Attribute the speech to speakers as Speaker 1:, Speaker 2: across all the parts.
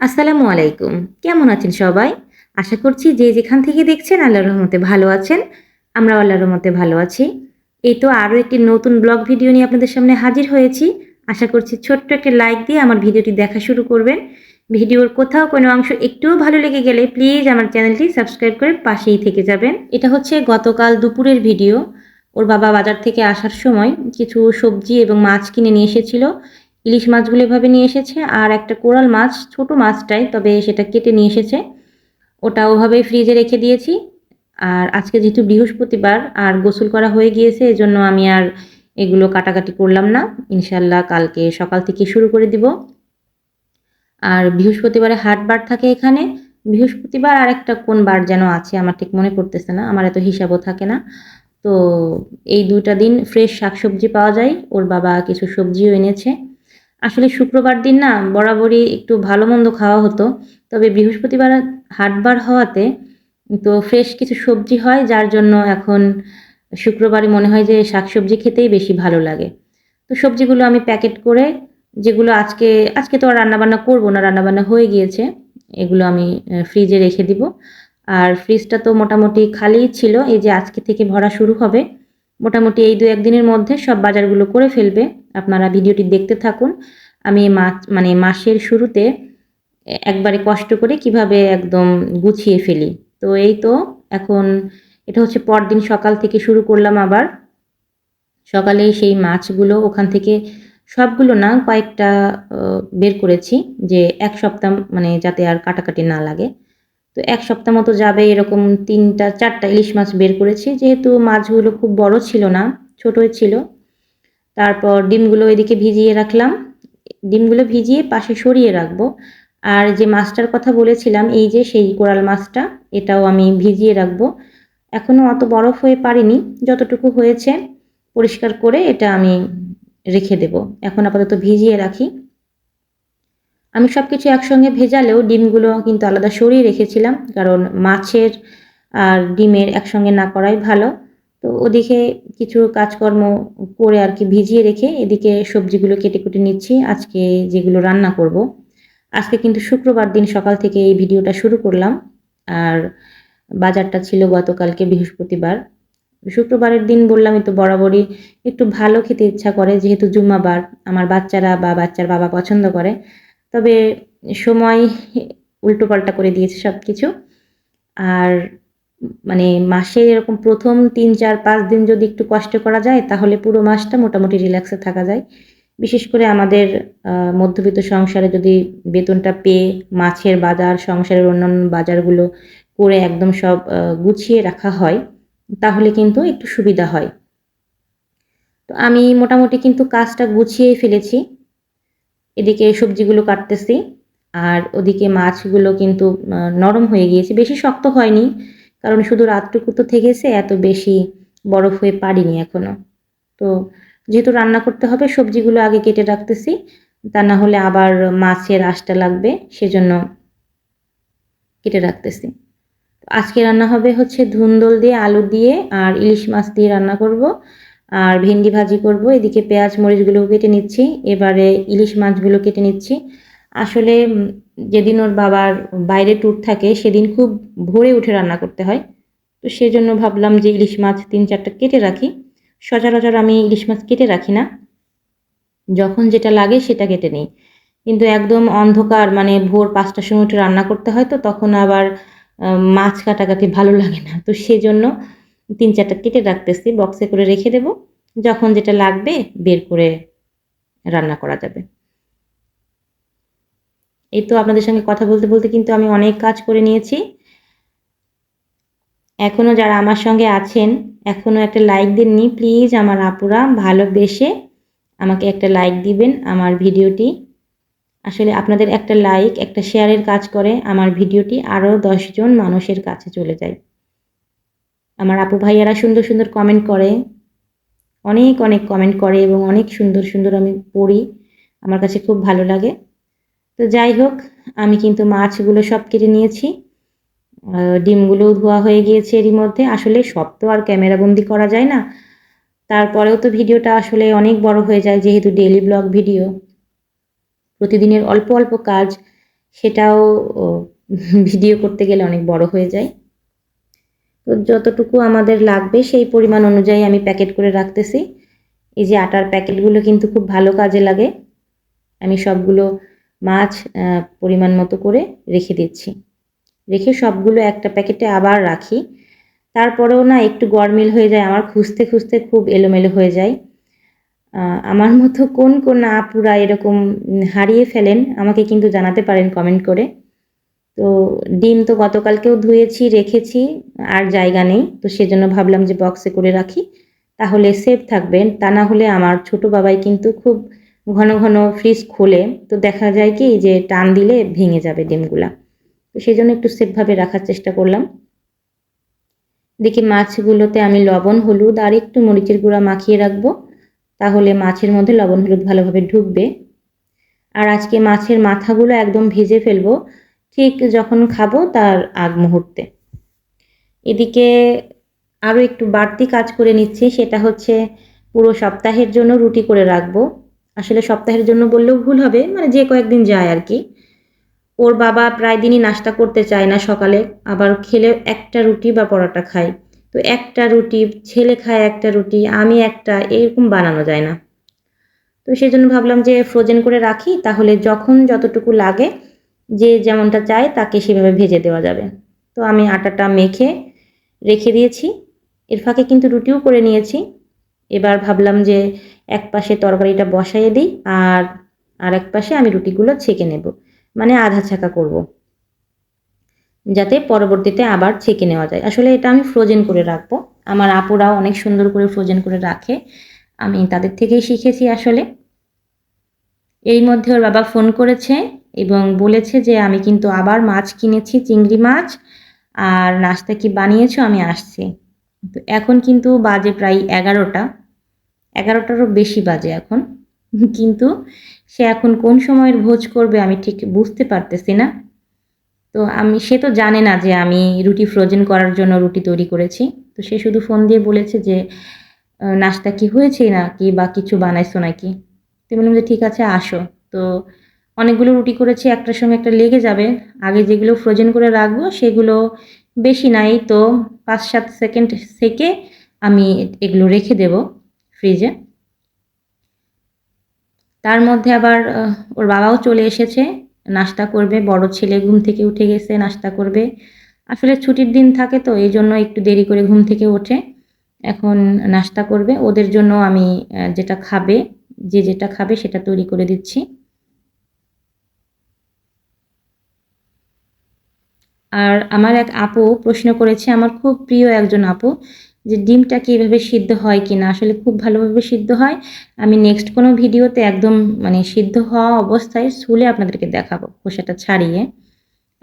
Speaker 1: আসসালামু আলাইকুম। কেমন আছেন সবাই? আশা করছি যে যেখান থেকে দেখছেন আল্লাহ রহমতে ভালো আছেন। আমরা আল্লাহর রহমতে ভালো আছি। এই তো আরও একটি নতুন ব্লগ ভিডিও নিয়ে আপনাদের সামনে হাজির হয়েছি। আশা করছি ছোট্ট একটা লাইক দিয়ে আমার ভিডিওটি দেখা শুরু করবেন। ভিডিওর কোথাও কোনো অংশ একটুও ভালো লেগে গেলে প্লিজ আমার চ্যানেলটি সাবস্ক্রাইব করে পাশেই থেকে যাবেন। এটা হচ্ছে গতকাল দুপুরের ভিডিও। ওর বাবা বাজার থেকে আসার সময় কিছু সবজি এবং মাছ কিনে নিয়ে এসেছিল। ইলিশ মাছগুলো এভাবে নিয়ে এসেছে, আর একটা কোরাল মাছ, ছোট মাছটাই, তবে সেটা কেটে নিয়ে এসেছে। ওটা ওভাবেই ফ্রিজে রেখে দিয়েছি। আর আজকে যেহেতু বৃহস্পতিবার, আর গোসল করা হয়ে গিয়েছে, এজন্য আমি আর এগুলো কাটাকাটি করলাম না। ইনশাল্লাহ কালকে সকাল থেকে শুরু করে দিব। আর বৃহস্পতিবারে হাট বার থাকে এখানে। বৃহস্পতিবার আর একটা কোন বার যেন আছে, আমার ঠিক মনে পড়তেছে না, আমার এত হিসাবও থাকে না। তো এই দুটা দিন ফ্রেশ শাকসবজি পাওয়া যায়, ওর বাবা কিছু সবজিও এনেছে। আসলে শুক্রবার দিন না বরাবরই একটু ভালো মন্দ খাওয়া হতো। তবে বৃহস্পতিবার হাটবার হওয়াতে তো ফ্রেশ কিছু সবজি হয়, যার জন্য এখন শুক্রবারে মনে হয় যে শাকসবজি খেতেই বেশি ভালো লাগে। তো সবজিগুলো আমি প্যাকেট করে যেগুলো আজকে আজকে তো আর রান্নাবান্না করব না, রান্নাবান্না হয়ে গিয়েছে, এগুলো আমি ফ্রিজে রেখে দিব। আর ফ্রিজটা তো মোটামুটি খালিই ছিল, এই যে আজকে থেকে ভরা শুরু হবে। মোটামুটি এই দু একদিনের মধ্যে সব বাজারগুলো করে ফেলবে। আপনারা ভিডিওটি দেখতে থাকুন। আমি মানে মাসের শুরুতে একবারে কষ্ট করে কীভাবে একদম গুছিয়ে ফেলি। তো এই তো, এখন এটা হচ্ছে পরদিন সকাল থেকে শুরু করলাম আবার। সকালে সেই মাছগুলো ওখান থেকে সবগুলো না কয়েকটা বের করেছি যে এক সপ্তাহ মানে যাতে আর কাটাকাটি না লাগে। তো এক সপ্তাহ মতো যাবে এরকম তিনটা, চারটা ইলিশ মাছ বের করেছি। যেহেতু মাছগুলো খুব বড় ছিল না, ছোটোই ছিল। তারপর ডিমগুলো এদিকে ভিজিয়ে রাখলাম। ডিমগুলো ভিজিয়ে পাশে সরিয়ে রাখব। আর যে মাছটার কথা বলেছিলাম, এই যে সেই কোরাল মাছটা, এটাও আমি ভিজিয়ে রাখব। এখনও অত বরফ হয়ে পারিনি, যতটুকু হয়েছে পরিষ্কার করে এটা আমি রেখে দেব। এখন আপাতত ভিজিয়ে রাখি। আমি সব কিছু একসঙ্গে ভেজালেও ডিমগুলো কিন্তু আলাদা সরিয়ে রেখেছিলাম, কারণ মাছের আর ডিমের একসঙ্গে না করাই ভালো তো ওদিকে কিছু কাজকর্ম করে আর কি ভিজিয়ে রেখে এদিকে সবজিগুলো কেটে কুটে নিচ্ছি, আজকে যেগুলো রান্না করব। আজকে কিন্তু শুক্রবার দিন সকাল থেকে এই ভিডিওটা শুরু করলাম, আর বাজারটা ছিল গতকালকে বৃহস্পতিবার শুক্রবারের দিন বললামই তো বরাবরই একটু ভালো খেতে ইচ্ছা করে, যেহেতু জুম্মাবার, আমার বাচ্চারা বা বাচ্চার বাবা পছন্দ করে তবে সময় উল্টোপাল্টা করে দিয়েছে সব কিছু আর মানে মাসে এরকম প্রথম তিন, চার, পাঁচ দিন যদি একটু কষ্ট করা যায়, তাহলে পুরো মাসটা মোটামুটি রিল্যাক্সে থাকা যায়। বিশেষ করে আমাদের মধ্যবিত্ত সংসারে যদি বেতনটা পেয়ে মাছের বাজার, সংসারের অন্যান্য বাজারগুলো করে একদম সব গুছিয়ে রাখা হয়, তাহলে কিন্তু একটু সুবিধা হয়। তো আমি মোটামুটি কিন্তু কাজটা গুছিয়ে ফেলেছি। এদিকে সবজিগুলো কাটতেছি, আর ওদিকে মাছগুলো কিন্তু নরম হয়ে গিয়েছে। বেশি শক্ত হয়নি, কারণ শুধু রাতটুকু তো থেকেছে, এত বেশি বরফ হয়ে পারিনি এখনও তো যেহেতু রান্না করতে হবে, সবজিগুলো আগে কেটে রাখতেছি, তা না হলে আবার মাছের আশটা লাগবে, সেজন্য কেটে রাখতেছি। আজকে রান্না হবে হচ্ছে ধুন্দল দিয়ে আলু দিয়ে, আর ইলিশ মাছ দিয়ে রান্না করব। আর ভেন্ডি ভাজি করব। এদিকে পেঁয়াজ মরিচগুলো কেটে নিচ্ছি। এবারে ইলিশ মাছগুলো কেটে নিচ্ছি। আসলে যেদিন ওর বাবার বাইরে ট্যুর থাকে, সেদিন খুব ভোরে উঠে রান্না করতে হয়। তো সেজন্য ভাবলাম যে ইলিশ মাছ তিন চারটা কেটে রাখি। সচরাচর আমি ইলিশ মাছ কেটে রাখি না। যখন যেটা লাগে সেটা কেটে নিই। কিন্তু একদম অন্ধকার মানে ভোর পাঁচটার সময় উঠে রান্না করতে হয় তো, তখন আবার মাছ কাটাকাটি ভালো লাগে না। তো সেজন্য তিন চারটা কেটে রাখতেছি বক্সে করে রেখে দেব। যখন যেটা লাগবে বের করে রান্না করা যাবে। এই তো আপনাদের সঙ্গে কথা বলতে বলতে কিন্তু আমি অনেক কাজ করে নিয়েছি। এখনও যারা আমার সঙ্গে আছেন এখনও একটা লাইক দেননি প্লিজ আমার আপুরা ভালোবেসে আমাকে একটা লাইক দিবেন আমার ভিডিওটি। আসলে আপনাদের একটা লাইক একটা শেয়ারের কাজ করে আমার ভিডিওটি আরও দশজন মানুষের কাছে চলে যায়। আমার আপু ভাইয়ারা সুন্দর সুন্দর কমেন্ট করে। অনেক অনেক কমেন্ট করে এবং অনেক সুন্দর সুন্দর আমি পড়ি। আমার কাছে খুব ভালো লাগে। তো যাই হোক, আমি কিন্তু মাছগুলো সব কেটে নিয়েছি। ডিমগুলোও ধোয়া হয়ে গিয়েছে এরই মধ্যে। আসলে সব তো আর ক্যামেরাবন্দি করা যায় না। তারপরেও তো ভিডিওটা আসলে অনেক বড় হয়ে যায় যেহেতু ডেলি ব্লগ ভিডিও প্রতিদিনের অল্প অল্প কাজ, সেটাও ভিডিও করতে গেলে অনেক বড় হয়ে যায়। তো যতটুকু আমাদের লাগবে, সেই পরিমাণ অনুযায়ী আমি প্যাকেট করে রাখতেছি। এই যে আটার প্যাকেটগুলো কিন্তু খুব ভালো কাজে লাগে। আমি সবগুলো মাছ পরিমাণ মতো করে রেখে দিচ্ছি। রেখে সবগুলো একটা প্যাকেটে আবার রাখি। তারপরেও না একটু গরমিল হয়ে যায়, আমার খুঁজতে খুঁজতে খুব এলোমেলো হয়ে যায়। আমার মতো কোন কোন আপুরা এরকম হারিয়ে ফেলেন, আমাকে কিন্তু জানাতে পারেন কমেন্ট করে। তো ডিম তো গতকালকেও ধুয়েছি, রেখেছি, আর জায়গা নেই। তো সেজন্য ভাবলাম যে বক্সে করে রাখি। তাহলে সেফ থাকবেন। তা না হলে আমার ছোট বাবাই কিন্তু খুব ঘন ঘন ফ্রিজ খোলে। তো দেখা যায় কি যে টান দিলে ভেঙে যাবে ডিমগুলা। তো সেই জন্য একটু সেফভাবে রাখার চেষ্টা করলাম। দেখি মাছগুলোতে আমি লবণ, হলুদ আর একটু মরিচের গুঁড়া মাখিয়ে রাখব। তাহলে মাছের মধ্যে লবণ, হলুদ ভালোভাবে ঢুকবে। আর আজকে মাছের মাথাগুলো একদম ভেজে ফেলব। ঠিক যখন খাব তার আগ মুহূর্তে। এদিকে আরও একটু বাড়তি কাজ করে নিচ্ছি, সেটা হচ্ছে পুরো সপ্তাহের জন্য রুটি করে রাখব। আসলে সপ্তাহের জন্য বললেও ভুল হবে মানে যে কয়েকদিন যায় আর কি। ওর বাবা প্রায় দিনই নাস্তা করতে চায় না সকালে, আবার খেলে একটা রুটি বা পরোটা খায়। তো একটা রুটি, ছেলে খায় একটা রুটি, আমি একটা, এরকম বানানো যায় না। তো সেই জন্য ভাবলাম যে ফ্রোজেন করে রাখি, তাহলে যখন যতটুকু লাগে যে যেমনটা চায় তাকে সেভাবে ভেজে দেওয়া যাবে। তো আমি আটাটা মেখে রেখে দিয়েছি। এর ফাঁকে কিন্তু রুটিও করে নিয়েছি। এবার ভাবলাম যে এক পাশে তরকারিটা বসাইয়ে দিই আর আর এক পাশে আমি রুটিগুলো ছেঁকে নেব। মানে আধা ছাকা করব। যাতে পরবর্তীতে আবার ছেঁকে নেওয়া যায়। আসলে এটা আমি ফ্রোজেন করে রাখব। আমার আপুরাও অনেক সুন্দর করে ফ্রোজেন করে রাখে। আমি তাদের থেকেই শিখেছি আসলে। এর মধ্যে ওর বাবা ফোন করেছে। এবং বলেছে যে, আমি কিন্তু আবার মাছ কিনেছি, চিংড়ি মাছ, আর নাস্তা কি বানিয়েছো? আমি আসছি। তো এখন কিন্তু বাজে প্রায় এগারোটা। এগারোটারও বেশি বাজে এখন। কিন্তু সে এখন কোন সময়ের ভোজ করবে আমি ঠিক বুঝতে পারতেছি না। তো আমি, সে তো জানে না যে আমি রুটি ফ্রোজেন করার জন্য রুটি তৈরি করেছি। তো সে শুধু ফোন দিয়ে বলেছে যে নাস্তা কি হয়েছে নাকি বা কিছু বানাইছো নাকি? তো বললাম যে, ঠিক আছে, আসো। তো অনেকগুলো রুটি করেছি, একটার সঙ্গে একটা লেগে যাবে। আগে যেগুলো ফ্রোজেন করে রাখব, সেগুলো বেশি নাই, তো পাঁচ সাত সেকেন্ড থেকে আমি এগুলো রেখে দেব ফ্রিজে তার মধ্যে আবার ওর বাবাও চলে এসেছে, নাস্তা করবে, বড় ছেলে ঘুম থেকে উঠে গেছে, নাস্তা করবে। আসলে ছুটির দিন থাকে তো, এই জন্য একটু দেরি করে ঘুম থেকে ওঠে। এখন নাস্তা করবে, ওদের জন্য আমি যেটা খাবে, যে যেটা খাবে সেটা তৈরি করে দিচ্ছি। আর আমার এক আপু প্রশ্ন করেছে, আমার খুব প্রিয় একজন আপু, যে ডিমটা কি এভাবে সিদ্ধ হয় কি না আসলে খুব ভালোভাবে সিদ্ধ হয়। আমি নেক্সট কোনো ভিডিওতে একদম মানে সিদ্ধ হওয়া অবস্থায় ছুলে আপনাদেরকে দেখাবো খোসাটা ছাড়িয়ে।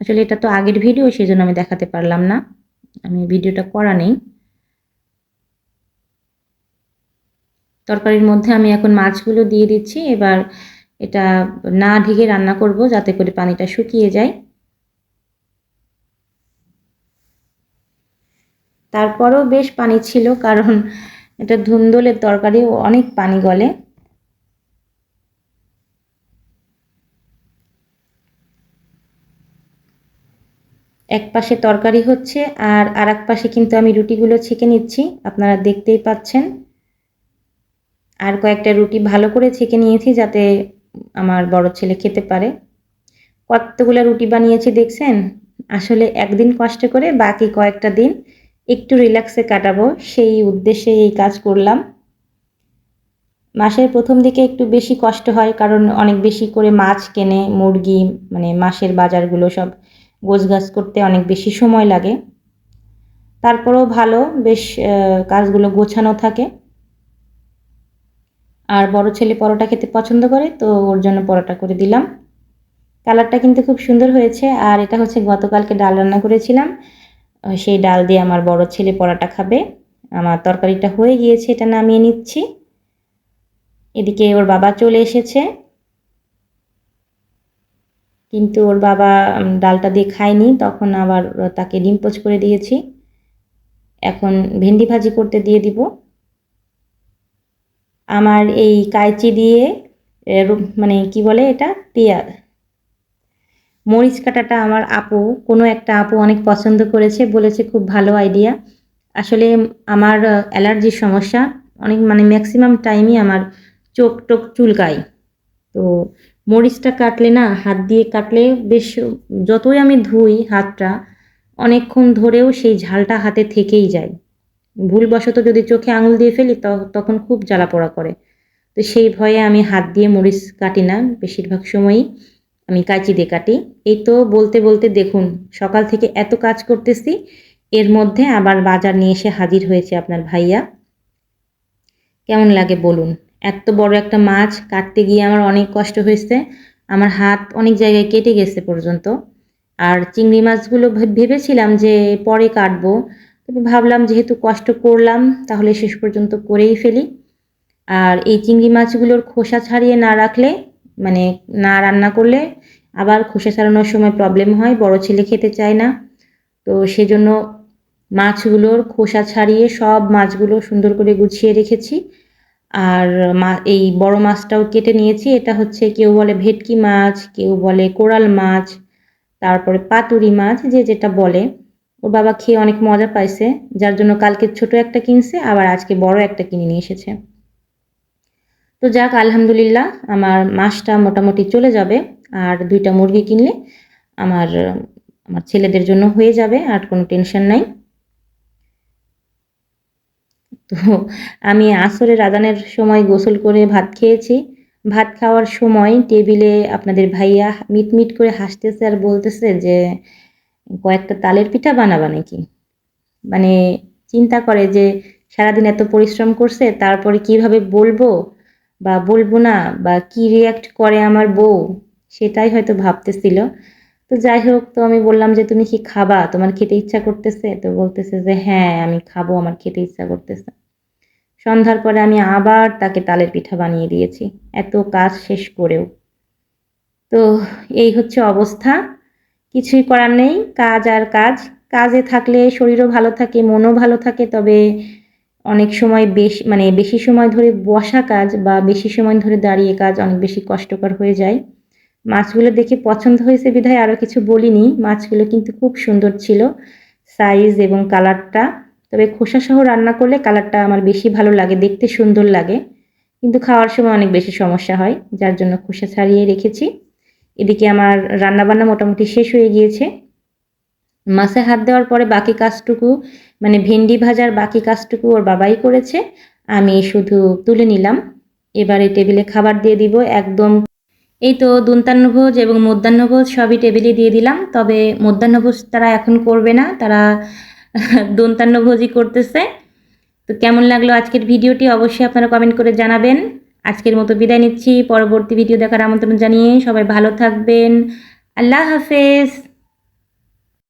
Speaker 1: আসলে এটা তো আগের ভিডিও সেই জন্য আমি দেখাতে পারলাম না। আমি ভিডিওটা করা নেই। তরকারির মধ্যে আমি এখন মাছগুলো দিয়ে দিচ্ছি। এবার এটা না ঢেকে রান্না করব, যাতে করে পানিটা শুকিয়ে যায়। তারপরেও বেশ পানি ছিল, কারণ এটা ধুন্দলের তরকারি অনেক পানি গলে। এক পাশে তরকারি হচ্ছে, আর আর এক পাশে কিন্তু আমি রুটিগুলো ছেঁকে নিচ্ছি, আপনারা দেখতেই পাচ্ছেন। আর কয়েকটা রুটি ভালো করে ছেঁকে নিয়েছি যাতে আমার বড় ছেলে খেতে পারে। কতগুলো রুটি বানিয়েছি দেখছেন? আসলে একদিন কষ্ট করে বাকি কয়েকটা দিন একটু রিল্যাক্সে কাটাবো, সেই উদ্দেশ্যে এই কাজ করলাম। মাসের প্রথম দিকে একটু বেশি কষ্ট হয়, কারণ অনেক বেশি করে মাছ কেনে, মুরগি মানে মাসের বাজারগুলো সব গোছগাছ করতে অনেক বেশি সময় লাগে। তারপরেও ভালো, বেশ কাজগুলো গোছানো থাকে। আর বড় ছেলে পরোটা খেতে পছন্দ করে, তো ওর জন্য পরোটা করে দিলাম। কালারটা কিন্তু খুব সুন্দর হয়েছে, আর এটা হচ্ছে গতকালকে ডাল রান্না করেছিলাম। সেই ডাল দিয়ে আমার বড় ছেলে পরোটা খাবে। আমার তরকারিটা হয়ে গিয়েছে, এটা নামিয়ে নিচ্ছি। এদিকে ওর বাবা চলে এসেছে। কিন্তু ওর বাবা ডালটা দিয়ে খায়নি, তখন আবার তাকে ডিম পোচ করে দিয়েছি। এখন ভেন্ডি ভাজি করতে দিয়ে দিব। আমার এই কাইচি দিয়ে মানে কি বলে এটা? পেঁয়াজ। মরিচ কাটাটা আমার আপু, কোনো একটা আপু অনেক পছন্দ করেছে, বলেছে খুব ভালো আইডিয়া আসলে আমার অ্যালার্জির সমস্যা, অনেক মানে ম্যাক্সিমাম টাইমই আমার চোখ টোক চুলকায়। তো মরিচটা কাটলে না, হাত দিয়ে কাটলে বেশ, যতই আমি ধুই হাতটা, অনেকক্ষণ ধরেও সেই ঝালটা হাতে থেকেই যায়। ভুলবশত যদি চোখে আঙুল দিয়ে ফেলি তখন খুব জ্বালা পোড়া করে। তো সেই ভয়ে আমি হাত দিয়ে মরিচ কাটি না, বেশিরভাগ সময়ই। আমি কাঁচি দিয়ে কাটি। এই তো বলতে বলতে দেখুন, সকাল থেকে এত কাজ করতেছি, এর মধ্যে আবার বাজার নিয়ে এসে হাজির হয়েছে আপনার ভাইয়া। কেমন লাগে বলুন? এত বড় একটা মাছ কাটতে গিয়ে আমার অনেক কষ্ট হয়েছে, আমার হাত অনেক জায়গায় কেটে গেছে পর্যন্ত। আর চিংড়ি মাছগুলো ভেবেছিলাম যে পরে কাটবো, তবে ভাবলাম যেহেতু কষ্ট করলাম, তাহলে শেষ পর্যন্ত করেই ফেলি। আর এই চিংড়ি মাছগুলোর খোসা ছাড়িয়ে না রাখলে মানে না রান্না করলে আবার খোসা ছাড়ানোর সময় প্রবলেম হয়, বড় ছেলে খেতে চায় না। তো সেজন্য মাছগুলোর খোসা ছাড়িয়ে সব মাছগুলো সুন্দর করে গুছিয়ে রেখেছি। আর মা, এই বড় মাছটাও কেটে নিয়েছি। এটা হচ্ছে কেউ বলে ভেটকি মাছ, কেউ বলে কোরাল মাছ, তারপরে পাতুরি মাছ, যে যেটা বলে। ওর বাবা খেয়ে অনেক মজা পাইছে, যার জন্য কালকে ছোট একটা কিনছে, আবার আজকে বড় একটা কিনে নিয়ে এসেছে। তো যাক, আলহামদুলিল্লাহ, আমার মাসটা মোটামুটি চলে যাবে, আর দুইটা মুরগি কিনলে আমার আমার ছেলেদের জন্য হয়ে যাবে, আর কোনো টেনশন নাই। তো আমি আসরের আদানের সময় গোসল করে ভাত খেয়েছি। ভাত খাওয়ার সময় টেবিলে আপনাদের ভাইয়া মিটমিট করে হাসতেছে আর বলতেছে যে, কয়েকটা তালের পিঠা বানাবা নাকি? মানে চিন্তা করে যে, সারাদিন এত পরিশ্রম করছে, তারপরে কীভাবে বলব? বা বলব না, বা কি রিয়াক্ট করে আমার বউ, সেটাই হয়তো ভাবতেছিল। তো যাই হোক, তো আমি বললাম যে, তুমি কি খাবা? তোমার খেতে ইচ্ছা করতেছে? তো বলতেছে যে হ্যাঁ আমি খাব, আমার খেতে ইচ্ছা করতেছে। সন্ধ্যার পরে আমি আবার তাকে তালের পিঠা বানিয়ে দিয়েছি। এত কাজ শেষ করেও। তো এই হচ্ছে অবস্থা। কিছুই করার নেই, কাজ আর কাজ। কাজে থাকলে শরীরও ভালো থাকে, মনও ভালো থাকে, তবে অনেক সময় বেশ মানে বেশি সময় ধরে বসা কাজ বা বেশি সময় ধরে দাঁড়িয়ে কাজ অনেক বেশি কষ্টকর হয়ে যায়। মাছগুলো দেখে পছন্দ হয়েছে বিধায় আরও কিছু বলিনি। মাছগুলো কিন্তু খুব সুন্দর ছিল সাইজ এবং কালারটা তবে খোসা সহ রান্না করলে কালারটা আমার বেশি ভালো লাগে, দেখতে সুন্দর লাগে। কিন্তু খাওয়ার সময় অনেক বেশি সমস্যা হয়, যার জন্য খোসা ছাড়িয়ে রেখেছি। এদিকে আমার রান্নাবান্না মোটামুটি শেষ হয়ে গিয়েছে। মাছে হাত দেওয়ার পরে বাকি কাজটুকু মানে ভেন্ডি ভাজার বাকি কাজটুকু ওর বাবাই করেছে। আমি শুধু তুলে নিলাম। এবারে টেবিলে খাবার দিয়ে দিব একদম। এই তো দন্তান্নভোজ এবং মধ্যাহ্নভোজ সবই টেবিলে দিয়ে দিলাম। তবে মধ্যাহ্নভোজ তারা এখন করবে না, তারা দন্তান্নভোজই করতেছে। তো কেমন লাগল আজকের ভিডিওটি অবশ্যই আপনারা কমেন্ট করে জানাবেন। আজকের মতো বিদায় নিচ্ছি। পরবর্তী ভিডিও দেখার আমন্ত্রণ জানিয়ে সবাই ভালো থাকবেন। আল্লাহ হাফেজ।